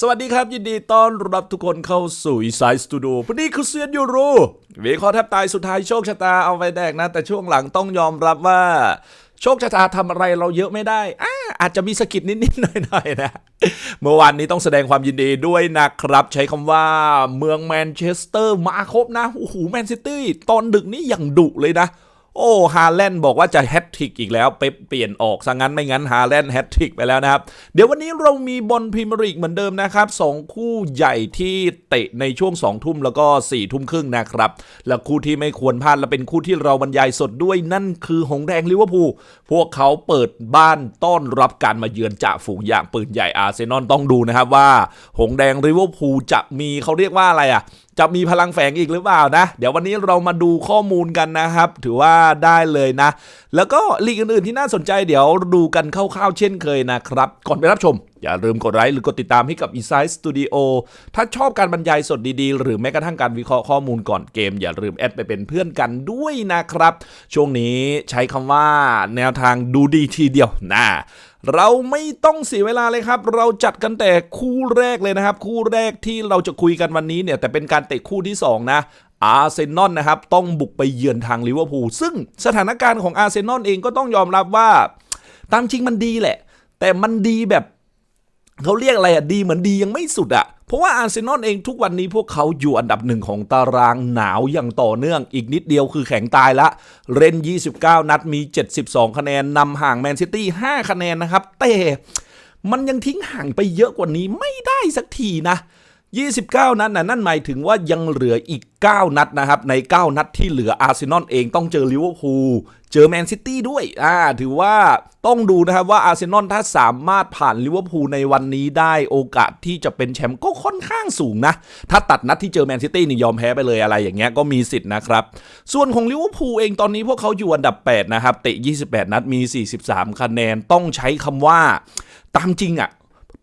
สวัสดีครับ ยินดีต้อนรับทุกคนเข้าสู่อีสายสตูดิโอพอดีคือเซียนยูโรวิเคราะห์แทบตายสุดท้ายโชคชะตาเอาไปแดกนะ แต่ช่วงหลังต้องยอมรับว่า โชคชะตาทำอะไรเราเยอะไม่ได้อาอาจจะมีสะกิดนิดๆหน่อยๆนะ เมื่อวานนี้ต้องแสดงความยินดีด้วยนะครับ ใช้คำว่าเมืองแมนเชสเตอร์มาครบนะโอ้โหแมนซิตี้ตอนดึกนี่อย่างดุเลยนะ โอ้ฮาแลนด์บอกว่าจะแฮตทริกอีกแล้วเป๊ปเปลี่ยนออกซะงั้นไม่งั้นฮาแลนด์แฮตทริกไปแล้วนะครับ เดี๋ยววันนี้เรามีบอลพรีเมียร์ลีกเหมือนเดิมนะครับสองคู่ใหญ่ที่เตะในช่วง2องทุ่มแล้วก็4ี่ทุ่มครึ่งนะครับ และคู่ที่ไม่ควรพลาดและเป็นคู่ที่เราบรรยายสดด้วยนั่นคือหงแดงลิเวอร์พูลพวกเขาเปิดบ้านต้อนรับการมาเยือนจากฝูงอย่างปืนใหญ่อาร์เซนอลต้องดูนะครับว่า หงแดงลิเวอร์พูลจะมีเขาเรียกว่าอะไรอะ จะมีพลังแฝงอีกหรือเปล่านะ เดี๋ยววันนี้เรามาดูข้อมูลกันนะครับ ถือว่าได้เลยนะ แล้วก็ลีกอื่นๆที่น่าสนใจเดี๋ยวดูกันคร่าวๆเช่นเคยนะครับ ก่อนไปรับชม อย่าลืมกดไลค์หรือกดติดตามให้กับ e s i ซ e Studio ถ้าชอบการบรรยายสดดีๆ หรือแม้กระทั่งการวิเคราะห์ข้อมูลก่อนเกม อย่าลืมแอดไปเป็นเพื่อนกันด้วยนะครับ ช่วงนี้ใช้คำว่าแนวทางดูดีทีเดียวนะ เราไม่ต้องเสียเวลาเลยครับ เราจัดกันแต่คู่แรกเลยนะครับ คู่แรกที่เราจะคุยกันวันนี้เนี่ย แต่เป็นการเตะคู่ที่ 2 นะอาร์เซนอลนะครับ ต้องบุกไปเยือนทางลิเวอร์พูลซึ่งสถานการณ์ของอาร์เซนอลเองก็ต้องยอมรับว่า ตามจริงมันดีแหละ แต่มันดีแบบ เขาเรียกอะไรอะดีเหมือนดียังไม่สุดอะเพราะว่าอาร์เซนอลเองทุกวันนี้พวกเขาอยู่อันดับหนึ่งของตารางหนาวอย่างต่อเนื่องอีกนิดเดียวคือแข็งตายละ เรน 29 นัดมี 72 คะแนนนำห่างแมนซิตี้ 5 คะแนนนะครับ แต่มันยังทิ้งห่างไปเยอะกว่านี้ไม่ได้สักทีนะ 29 นัดนะนั่นหมายถึงว่ายังเหลืออีก 9 นัดนะครับ ใน 9 นัดที่เหลืออาร์เซนอลเองต้องเจอลิเวอร์พูลเจอแมนซิตี้ด้วยอ่าถือว่าต้องดูนะครับว่าอาร์เซนอลถ้าสามารถผ่านลิเวอร์พูลในวันนี้ได้โอกาสที่จะเป็นแชมป์ก็ค่อนข้างสูงนะ ถ้าตัดนัดที่เจอแมนซิตี้นี่ยอมแพ้ไปเลยอะไรอย่างเงี้ยก็มีสิทธิ์นะครับ ส่วนของลิเวอร์พูลเองตอนนี้พวกเขาอยู่อันดับ 8 นะครับ เตะ 28 นัดมี 43 คะแนนต้องใช้คำว่า ตามจริงอะ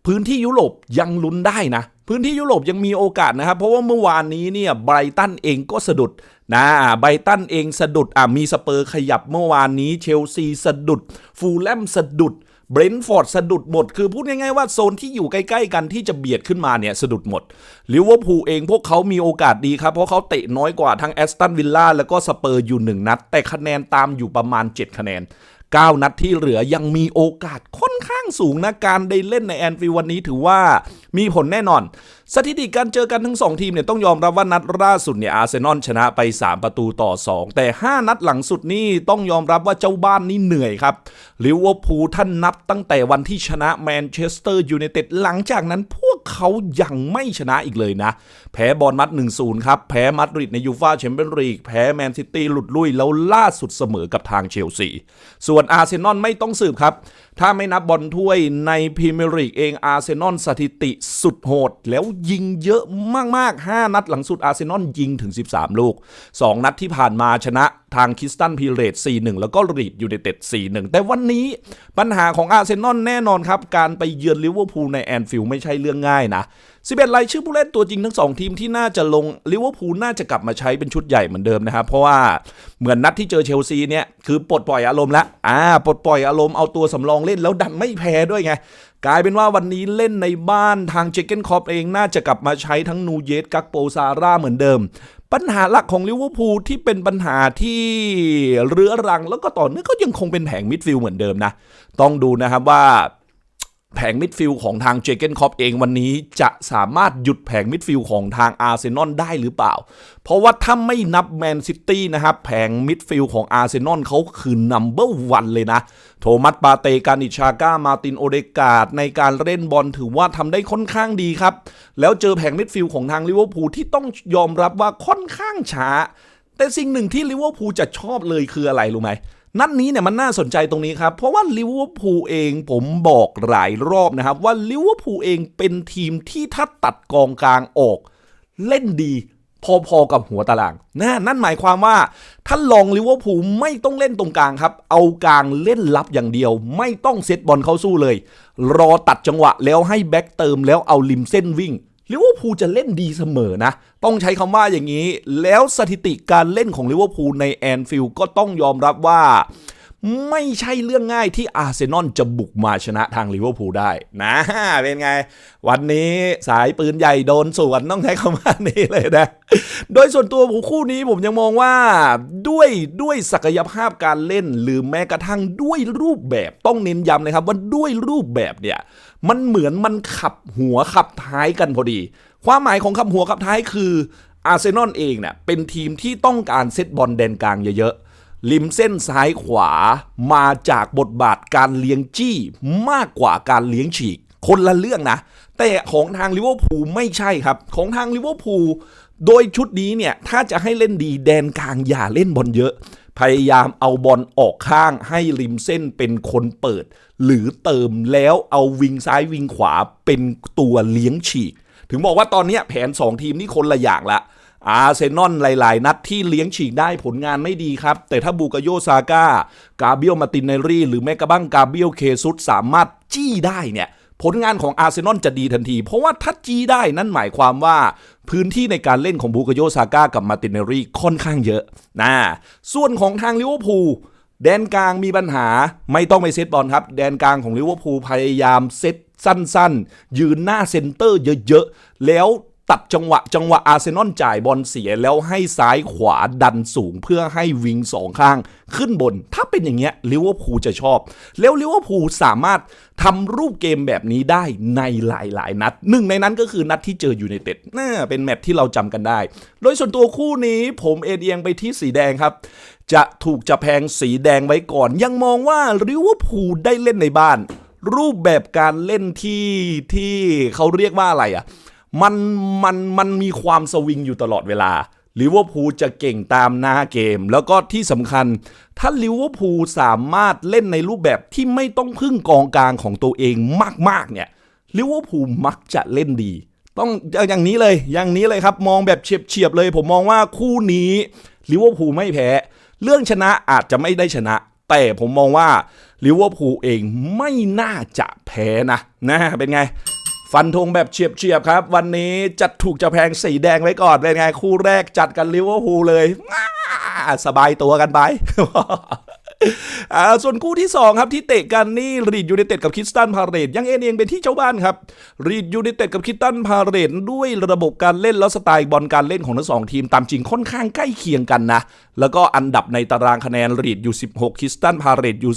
พื้นที่ยุโรปยังลุ้นได้นะ พื้นที่ยุโรปยังมีโอกาสนะครับ เพราะว่าเมื่อวานนี้เนี่ยไบรตันเองก็สะดุดนะไบรตันเองสะดุดอะมีสเปอร์ขยับเมื่อวานนี้เชลซีสะดุด ฟูลแลมสะดุดเบรนท์ฟอร์ดสะดุดหมด คือพูดง่ายๆว่าโซนที่อยู่ใกล้ๆกันที่จะเบียดขึ้นมาเนี่ยสะดุดหมดลิเวอร์พูลเองพวกเขามีโอกาสดีครับ เพราะเขาเตะน้อยกว่าทั้งแอสตันวิลล่าแล้วก็สเปอร์อยู่หนึ่งนัด แต่คะแนนตามอยู่ประมาณ 7 คะแนน 9 นัดที่เหลือยังมีโอกาสค่อนข้างสูงนะการได้เล่นในแอนฟิลวันนี้ถือว่า มีผลแน่นอน สถิติการเจอกันทั้ง 2 ทีมเนี่ยต้องยอมรับว่านัดล่าสุดเนี่ยอาร์เซนอลชนะไป 3 ประตูต่อ 2 แต่ 5 นัดหลังสุดนี่ต้องยอมรับว่าเจ้าบ้านนี่เหนื่อยครับลิเวอร์พูลท่านนับตั้งแต่วันที่ชนะแมนเชสเตอร์ยูไนเต็ดหลังจากนั้นพวกเขายังไม่ชนะอีกเลยนะ แพ้บอลมัด 1-0 ครับ แพ้มาดริดในยูฟาแชมเปี้ยนลีกแพ้แมนซิตี้หลุดลุ่ยแล้วล่าสุดเสมอกับทางเชลซีส่วนอาร์เซนอลไม่ต้องสืบครับ ถ้าไม่นับบอลถ้วยในพรีเมียร์ลีกเองอาร์เซนอลสถิติสุดโหด แล้วยิงเยอะมากๆ 5 นัดหลังสุดอาร์เซนอลยิงถึง 13 ลูก 2 นัดที่ผ่านมาชนะทางคิสตันพีเรต4-1 แล้วก็รีดยูไนเต็ด 4-1 แต่วันนี้ปัญหาของอาร์เซนอลแน่นอนครับ การไปเยือนลิเวอร์พูลในแอนฟิลด์ไม่ใช่เรื่องง่ายนะ 11รายชื่อผู้เล่นตัวจริงทั้ง 2 ทีมที่น่าจะลงลิเวอร์พูลน่าจะกลับมาใช้เป็นชุดใหญ่เหมือนเดิมนะครับเพราะว่าเหมือนนัดที่เจอเชลซีเนี่ยคือปลดปล่อยอารมณ์ล้วอ่าปลดปล่อยอารมณ์เอาตัวสำรองเล่นแล้วดันไม่แพ้ด้วยไง กลายเป็นว่าวันนี้เล่นในบ้านทางเจเกนคอปเองน่าจะกลับมาใช้ทั้งนูเยสกักโปซาร่าเหมือนเดิม ปัญหาหลักของลิเวอร์พูลที่เป็นปัญหาที่เรื้อรังแล้วก็ต่อเนื่องก็ยังคงเป็นแผงมิดฟิลด์เหมือนเดิมนะ ต้องดูนะครับว่า แผงมิดฟิลด์ของทางเจเกนคอปเองวันนี้จะสามารถหยุดแผงมิดฟิลด์ของทางอาร์เซนอลได้หรือเปล่า เพราะว่าถ้าไม่นับแมนซิตี้นะครับแผงมิดฟิลด์ของอาร์เซนอลเขาคือนัมเบอร์วันเลยนะ โทมัสปาเตกานิชาก้ามาตินโอเดกาดในการเล่นบอลถือว่าทำได้ค่อนข้างดีครับ แล้วเจอแผงมิดฟิลด์ของทางลิเวอร์พูลที่ต้องยอมรับว่าค่อนข้างช้า แต่สิ่งหนึ่งที่ลิเวอร์พูลจะชอบเลยคืออะไรรู้ไหม นัดนี้เนี่ยมันน่าสนใจตรงนี้ครับ เพราะว่าลิเวอร์พูลเองผมบอกหลายรอบนะครับ ว่าลิเวอร์พูลเองเป็นทีมที่ถ้าตัดกองกลางออก เล่นดีพอๆกับหัวตารางนะนั่นหมายความว่าถ้าลองลิเวอร์พูลไม่ต้องเล่นตรงกลางครับ เอากลางเล่นรับอย่างเดียว ไม่ต้องเซตบอลเข้าสู้เลย รอตัดจังหวะแล้วให้แบ็กเติมแล้วเอาริมเส้นวิ่ง ลิเวอร์พูลจะเล่นดีเสมอนะ ต้องใช้คำว่าอย่างนี้ แล้วสถิติการเล่นของลิเวอร์พูลในแอนฟิลด์ก็ต้องยอมรับว่า ไม่ใช่เรื่องง่ายที่อาร์เซนอลจะบุกมาชนะทางลิเวอร์พูลได้นะ เป็นไง วันนี้สายปืนใหญ่โดนสวนต้องใช้คำว่านี้เลยนะ โดยส่วนตัวผมคู่นี้ผมยังมองว่าด้วยด้วยศักยภาพการเล่น หรือแม้กระทั่งด้วยรูปแบบต้องเน้นย้ำเลยครับว่าด้วยรูปแบบเนี่ย มันเหมือนมันขับหัวขับท้ายกันพอดี ความหมายของขับหัวขับท้ายคืออาร์เซนอลเองเนี่ยเป็นทีมที่ต้องการเซตบอลแดนกลางเยอะๆริมเส้นซ้ายขวามาจากบทบาทการเลี้ยงจี้มากกว่าการเลี้ยงฉีก คนละเรื่องนะ แต่ของทางลิเวอร์พูลไม่ใช่ครับ ของทางลิเวอร์พูลโดยชุดนี้เนี่ย ถ้าจะให้เล่นดีแดนกลางอย่าเล่นบอลเยอะ พยายามเอาบอลออกข้างให้ริมเส้นเป็นคนเปิด หรือเติมแล้วเอาวิงซ้ายวิงขวาเป็นตัวเลี้ยงฉีก ถึงบอกว่าตอนนี้แผน 2 ทีมนี่คนละอย่างละอาร์เซนอลหลาย ๆ นัดที่เลี้ยงฉีกได้ผลงานไม่ดีครับ แต่ถ้าบูกาโยซาก้ากาเบียลมาตินเนรี่ หรือแม้กระทั่งกาเบียลเคซุสสามารถจี้ได้เนี่ย ผลงานของอาร์เซนอลจะดีทันที เพราะว่าถ้าจี้ได้นั่นหมายความว่าพื้นที่ในการเล่นของบูกโยซาก้ากับมาตินเนรีค่อนข้างเยอะนะส่วนของทางลิเวอร์พูลแดนกลางมีปัญหาไม่ต้องไปเซตบอลครับ แดนกลางของลิเวอร์พูลพยายามเซตสั้นๆ ยืนหน้าเซนเตอร์เยอะๆ แล้ว ตัดจังหวะจังหวะอาร์เซนอลจ่ายบอลเสียแล้วให้ซ้ายขวาดันสูงเพื่อให้วิงสองข้างขึ้นบน ถ้าเป็นอย่างเงี้ยลิเวอร์พูลจะชอบ แล้วลิเวอร์พูลสามารถทำรูปเกมแบบนี้ได้ในหลายๆ นัดหนึ่งในนั้นก็คือนัดที่เจออยูไนเต็ดน่าเป็นแมตช์ที่เราจำกันได้ โดยส่วนตัวคู่นี้ผมเอเอียงไปที่สีแดงครับ จะถูกจะแพงสีแดงไว้ก่อน ยังมองว่าลิเวอร์พูลได้เล่นในบ้าน รูปแบบการเล่นที่ที่เขาเรียกว่าอะไรอะ มันมันมันมีความสวิงอยู่ตลอดเวลาลิเวอร์พูลจะเก่งตามหน้าเกม แล้วก็ที่สำคัญ ถ้าลิเวอร์พูลสามารถเล่นในรูปแบบที่ไม่ต้องพึ่งกองกลางของตัวเองมาก ๆ เนี่ยลิเวอร์พูลมักจะเล่นดี ต้องอย่างนี้เลยอย่างนี้เลยครับมองแบบเฉียบๆเลย ผมมองว่าคู่นี้ลิเวอร์พูลไม่แพ้ เรื่องชนะอาจจะไม่ได้ชนะ แต่ผมมองว่าลิเวอร์พูลเองไม่น่าจะแพ้นะนะเป็นไง ฟันธงแบบเฉียบๆครับ วันนี้จัดถูกจะแพงสีแดงไว้ก่อนเป็นไงคู่แรกจัดกันลิเวอร์พูลเลย สบายตัวกันไป อ่าส่วนคู่ที่ 2 ครับที่เตะกันนี่รีดยูไนเต็ดกับคิสตันพาเรตยังเอ็นเองเป็นที่เจ้าบ้านครับรีดยูไนเต็ดกับคิสตันพาเรตด้วยระบบการเล่นแล้วสไตล์บอลการเล่นของทั้งสองทีมตามจริงค่อนข้างใกล้เคียงกันนะ แล้วก็อันดับในตารางคะแนนรีดอยู่ 16 คิสตันพาเรตอยู่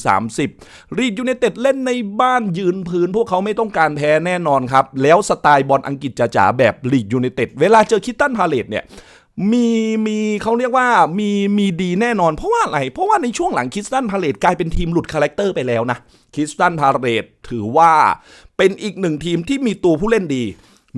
30 รีดยูไนเต็ดเล่นในบ้านยืนพื้น พวกเขาไม่ต้องการแพ้แน่นอนครับแล้วสไตล์บอลอังกฤษจ๋าๆแบบรีดยูไนเต็ดเวลาเจอคิสตันพาเรตเนี่ย มีมีเขาเรียกว่ามีมีดีแน่นอนเพราะว่าอะไร เพราะว่าในช่วงหลังคิสตันพาเลตกลายเป็นทีมหลุดคาแรคเตอร์ไปแล้วนะคิสตันพาเลตถือว่าเป็นอีกหนึ่งทีมที่มีตัวผู้เล่นดี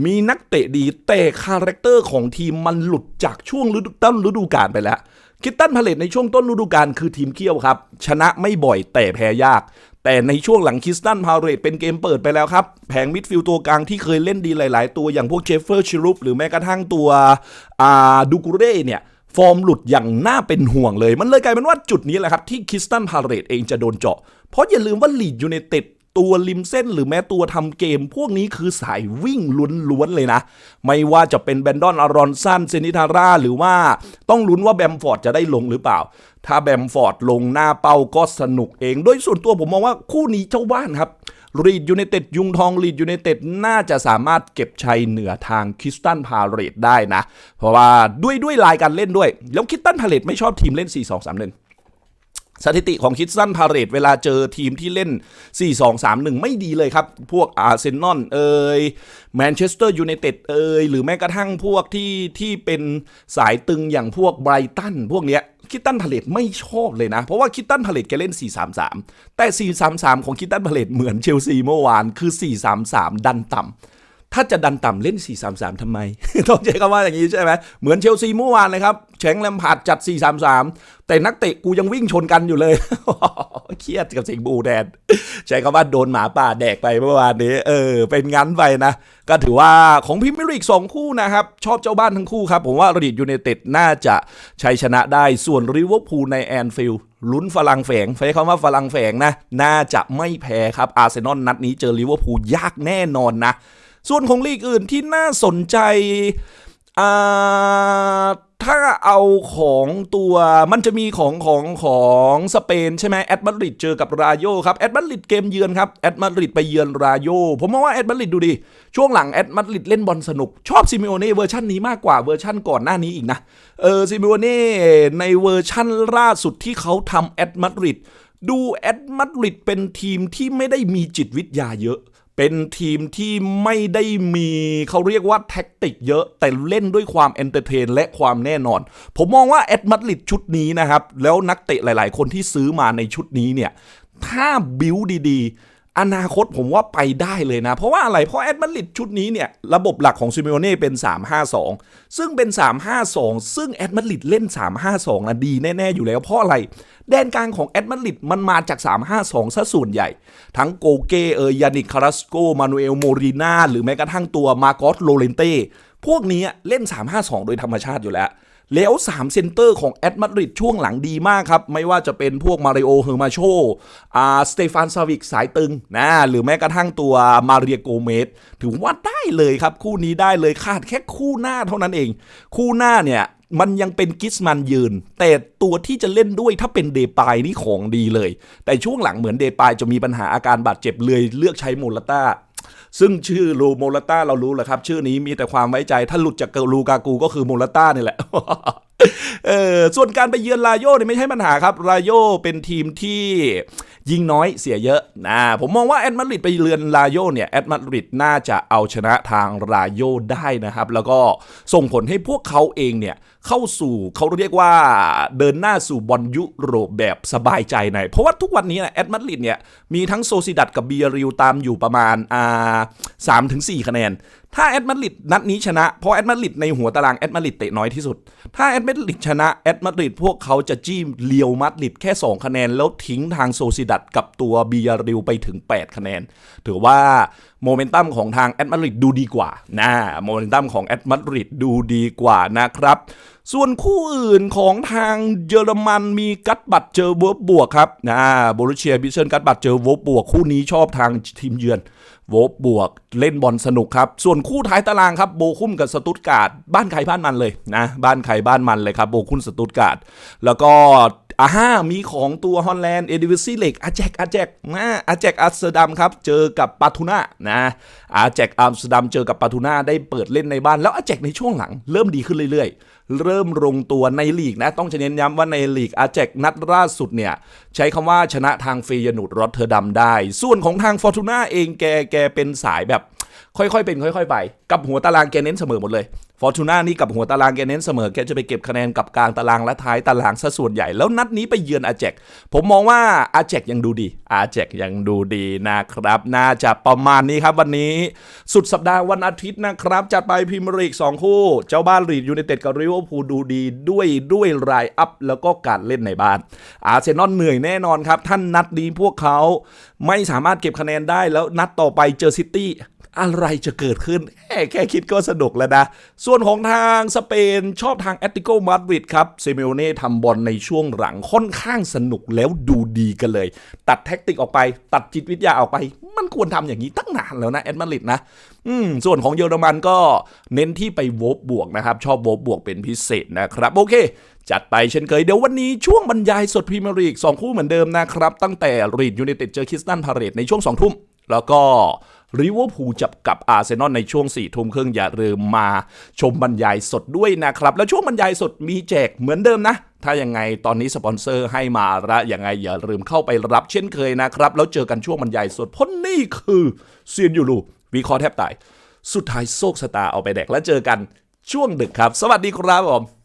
มีนักเตะดีแต่คาแรคเตอร์ของทีมมันหลุดจากช่วงฤดูต้นฤดูกาลไปแล้วคิสตันพาเลตในช่วงต้นฤดูกาลคือทีมเกี้ยวครับ ชนะไม่บ่อยแต่แพ้ยาก แต่ในช่วงหลังคิสตันพาเรตเป็นเกมเปิดไปแล้วครับ แผงมิดฟิลด์ตัวกลางที่เคยเล่นดีหลาย ๆ ตัวอย่างพวกเจฟเฟอร์ชิรุปหรือแม้กระทั่งตัวอ่าดูกูเร่เนี่ยฟอร์มหลุดอย่างน่าเป็นห่วงเลย มันเลยกลายเป็นว่าจุดนี้แหละครับ ที่คิสตันพาเรตเองจะโดนเจาะ เพราะอย่าลืมว่าลีดยูไนเต็ดตัวริมเส้นหรือแม้ตัวทำเกม พวกนี้คือสายวิ่งล้วนๆเลยนะ ไม่ว่าจะเป็นแบนดอนอารอนสันเซนิทาร่าหรือว่าต้องลุ้นว่าแบมฟอร์ดจะได้ลงหรือเปล่า ถ้าแบมฟอร์ดลงหน้าเป้าก็สนุกเอง โดยส่วนตัวผมมองว่าคู่นี้เจ้าบ้านครับรีดยูไนเต็ดยุงทองรีดยูไนเต็ดน่าจะสามารถเก็บชัยเหนือทางคริสตันพาเรตได้นะ เพราะว่าด้วยด้วยลายการเล่นด้วย แล้วคริสตันพาเรตไม่ชอบทีมเล่น 4 2 3 1สถิติของคิดสั้นพาเรตเวลาเจอทีมที่เล่น 4-2-3-1 ไม่ดีเลยครับ พวกอาร์เซนอลเอยแมนเชสเตอร์ยูไนเต็ดเอยหรือแม้กระทั่งพวกที่ที่เป็นสายตึงอย่างพวกไบรตันพวกเนี้ย คิดตันพาเลตไม่ชอบเลยนะ เพราะว่าคิดตันพาเลตแกเล่น 4-3-3 แต่ 4-3-3 ของคิดตันพาเลตเหมือนเชลซีเมื่อวานคือ 4-3-3 ดันต่ำ ถ้าจะดันต่ำเล่น 4-3-3 ทำไม ต้องใช้คำว่าอย่างนี้ใช่ไหมเหมือนเชลซีเมื่อวานเลยครับแชงแลมพาดจัด 4-3-3 แต่นักเตะกูยังวิ่งชนกันอยู่เลยเครียดกับสิงบูแดน ใช้คำว่าโดนหมาป่าแดกไปเมื่อวานนี้ เออ เป็นงั้นไปนะ ก็ถือว่าของพรีเมียร์ลีกสองคู่นะครับ ชอบเจ้าบ้านทั้งคู่ครับ ผมว่ารีดยูไนเต็ดน่าจะชัยชนะได้ส่วนริเวอร์พูลในแอนฟิลด์ลุ้นฝรั่งแฝงใช้คำว่าฝรั่งแฝงนะ น่าจะไม่แพ้ครับอาร์เซนอลนัดนี้เจอลิเวอร์พูลยากแน่นอนนะ ส่วนของลีกอื่นที่น่าสนใจถ้าเอาของตัวมันจะมีของของของสเปนใช่ไหมแอดมาดริดเจอกับราโยครับแอดมาดริดเกมเยือนครับแอดมาดริดไปเยือนราโยผมมองว่าแอดมาดริดดูดิ ช่วงหลังแอดมาดริดเล่นบอลสนุก ชอบซิมิโอเน่เวอร์ชันนี้มากกว่าเวอร์ชันก่อนหน้านี้อีกนะ เออซิมิโอเน่ในเวอร์ชันล่าสุดที่เขาทำแอดมาดริดดูแอดมาดริดเป็นทีมที่ไม่ได้มีจิตวิทยาเยอะ เป็นทีมที่ไม่ได้มีเขาเรียกว่าแท็กติกเยอะ แต่เล่นด้วยความเอนเตอร์เทนและความแน่นอน ผมมองว่าแอดมาดลิดชุดนี้นะครับ แล้วนักเตะหลาย ๆ คนที่ซื้อมาในชุดนี้เนี่ย ถ้าบิวดี ๆ อนาคตผมว่าไปได้เลยนะ เพราะว่าอะไร เพราะแอดมาดริดชุดนี้เนี่ย ระบบหลักของซิเมโอเน่เป็น 352 ซึ่งเป็น 352 ซึ่งแอดมาดริดเล่น 352นะดีแน่ ๆ อยู่แล้ว เพราะอะไร แดนกลางของแอดมาดริดมันมาจาก 352ซะส่วนใหญ่ ทั้งโกเกเออยานิกคาราสโก มานูเอลโมรินาหรือแม้กระทั่งตัวมาโกสโลเลนเต้พวกนี้เล่น 352 โดยธรรมชาติอยู่แล้ว แล้ว 3 เซนเตอร์ของแอดมาดริดช่วงหลังดีมากครับ ไม่ว่าจะเป็นพวกมาริโอเฮอร์มาโชอ่าสเตฟานซาวิกสายตึงนะหรือแม้กระทั่งตัวมาเรียโกเมสถือว่าได้เลยครับ คู่นี้ได้เลยขาดแค่คู่หน้าเท่านั้นเอง คู่หน้าเนี่ยมันยังเป็นกิสมันยืน แต่ตัวที่จะเล่นด้วยถ้าเป็นเดปายนี่ของดีเลย แต่ช่วงหลังเหมือนเดปายจะมีปัญหาอาการบาดเจ็บเลยเลือกใช้โมลต้า ซึ่งชื่อลูโมลาต้าเรารู้แหละครับ ชื่อนี้มีแต่ความไว้ใจ ถ้าหลุดจากลูกากูก็คือโมลาต้านี่แหละเออส่วนการไปเยือนลาโยเนี่ยไม่ใช่ปัญหาครับลาโยเป็นทีมที่ ยิงน้อยเสียเยอะนะผมมองว่าแอดมาดริดไปเยือนลาโยเนี่ยแอดมาดริดน่าจะเอาชนะทางลาโยได้นะครับ แล้วก็ส่งผลให้พวกเขาเองเนี่ยเข้าสู่เขาเรียกว่าเดินหน้าสู่บอลยุโรปแบบสบายใจหน่อยเพราะว่าทุกวันนี้นะแอดมาดริดเนี่ยมีทั้งโซซิดัดกับเบียริวตามอยู่ประมาณอ่าสามถึงสี่คะแนน ถ้าแอดมาดริดนัดนี้ชนะ เพราะแอดมาดริดในหัวตารางแอดมาดริดเตะน้อยที่สุด ถ้าแอดมาดริดชนะแอดมาดริดพวกเขาจะจี้เลียวมาดริดแค่ 2 คะแนน แล้วทิ้งทางโซซิดัดกับตัวบียริวไปถึง 8 คะแนน ถือว่าโมเมนตัมของทางแอดมาดริดดูดีกว่านะโมเมนตัมของแอดมาดริดดูดีกว่านะครับ ส่วนคู่อื่นของทางเยอรมันมีกัตบัตเจอเวิร์บบวกครับนะโบรุเชียบิเชนกัตบัตเจอเวิร์บบวกคู่นี้ชอบทางทีมเยือน โวบบวกเล่นบอลสนุกครับ ส่วนคู่ท้ายตารางครับโบคุ้มกับสตุตการ์ดบ้านใครบ้านมันเลยนะ บ้านใครบ้านมันเลยครับโบคุ้มสตุตการ์ดแล้วก็ อ่าฮามีของตัวฮอลแลนด์เอดิวิซี่เล็กอาแจกอาแจกนะอาแจกอัมสเตอร์ดัมครับ เจอกับปาทูน่านะอาแจกอัมสเตอร์ดัมเจอกับปาทูน่าได้เปิดเล่นในบ้าน แล้วอาแจกในช่วงหลังเริ่มดีขึ้นเรื่อยๆ เริ่มลงตัวในลีกนะ ต้องเน้นย้ำว่าในลีกอาแจกนัดล่าสุดเนี่ย ใช้คำว่าชนะทางเฟยนูดรอตเทอร์ดัมได้ ส่วนของทางฟอร์ตูน่าเองแกแกเป็นสายแบบ ค่อยๆเป็นค่อย ๆ ไป กับหัวตารางแกเน้นเสมอหมดเลย ฟอร์ตูน่านี่กับหัวตารางแกเน้นเสมอแกจะไปเก็บคะแนนกับกลางตารางและท้ายตารางซะส่วนใหญ่ แล้วนัดนี้ไปเยือนอาแจกผมมองว่าอาแจกยังดูดีอาแจกยังดูดีนะครับ น่าจะประมาณนี้ครับวันนี้ สุดสัปดาห์วันอาทิตย์นะครับ จัดไปพรีเมียร์ลีก 2 คู่ เจ้าบ้านลีดยูไนเต็ดกับริเวอร์พูลดูดีด้วยด้วยรายอัพแล้วก็การเล่นในบ้าน อาร์เซนอลเหนื่อยแน่นอนครับท่านนัดนี้พวกเขาไม่สามารถเก็บคะแนนได้แล้วนัดต่อไปเจอซิตี้ อะไรจะเกิดขึ้นแค่แค่คิดก็สนุกแล้วนะ ส่วนของทางสเปนชอบทางแอตติโกมาดริดครับเซเมโอเน่ทำบอลในช่วงหลังค่อนข้างสนุกแล้วดูดีกันเลย ตัดแท็กติกออกไป ตัดจิตวิทยาออกไป มันควรทำอย่างนี้ตั้งนานแล้วนะแอดมาดริดนะอืมส่วนของเยอรมันก็เน้นที่ไปโวบบวกนะครับ ชอบโวบบวกเป็นพิเศษนะครับ โอเค จัดไปเช่นเคยเดี๋ยววันนี้ช่วงบรรยายสดพรีเมียร์ลีก2คู่เหมือนเดิมนะครับ ตั้งแต่รีดยูไนเต็ดเจอคิสตันพาเรตในช่วง2ทุ่มแล้วก็ ริเวอร์พูลจับกับอาร์เซนอลในช่วง4ี่ทุ่มครึ่งอย่าลืมมาชมบรรยายสดด้วยนะครับ แล้วช่วงบรรยายสดมีแจกเหมือนเดิมนะ ถ้ายังไงตอนนี้สปอนเซอร์ให้มาละยังไงอย่าลืมเข้าไปรับเช่นเคยนะครับ แล้วเจอกันช่วงบรรยายสดพราะนี่คือเซียนยูรูวิเคราะห์แทบตาย สุดท้ายโซกสตาร์เอาไปแดกแล้วเจอกันช่วงดึกครับ สวัสดีครับผม